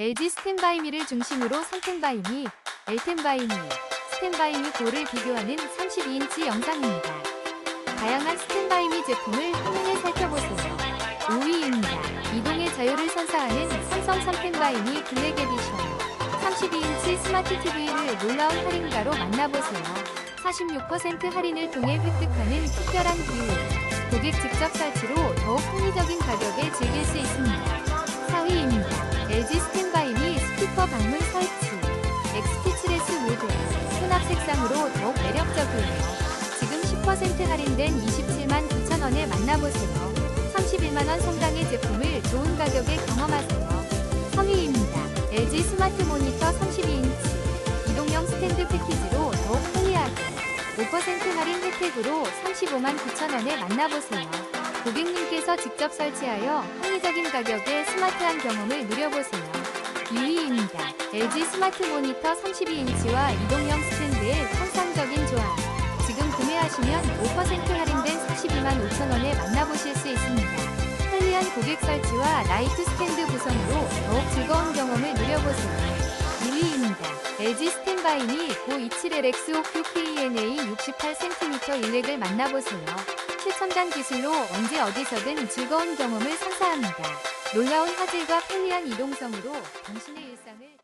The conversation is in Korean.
LG 스탠바이미를 중심으로 상텐바이미, 엘텐바이미, 스탠바이미 고를 비교하는 32인치 영상입니다. 다양한 스탠바이미 제품을 한눈에 살펴보세요. 5위입니다. 이동의 자유를 선사하는 삼성 삼텐바이미 블랙 에디션. 32인치 스마트 TV를 놀라운 할인가로 만나보세요. 46% 할인을 통해 획득하는 특별한 기회. 고객 직접 설치로 더욱 합리적인 가격에 즐길 수 있습니다. 4위입니다. 수납 색상으로 더욱 매력적이에요. 지금 10% 할인된 27만 9천원에 만나보세요. 31만원 상당의 제품을 좋은 가격에 경험하세요. 3위입니다. LG 스마트 모니터 32인치. 이동형 스탠드 패키지로 더욱 편리하게. 5% 할인 혜택으로 35만 9천원에 만나보세요. 고객님께서 직접 설치하여 합리적인 가격에 스마트한 경험을 누려보세요. 2위입니다. LG 스마트 모니터 32인치와 이동형 스탠드의 환상적인 조합. 지금 구매하시면 5% 할인된 42만 5천원에 만나보실 수 있습니다. 편리한 고객 설치와 라이트 스탠드 구성으로 더욱 즐거운 경험을 누려보세요. 1위입니다. LG 스탠바이미 고27LX OQKNA 68cm 일렉을 만나보세요. 최첨단 기술로 언제 어디서든 즐거운 경험을 선사합니다. 놀라운 화질과 편리한 이동성으로 당신의 일상을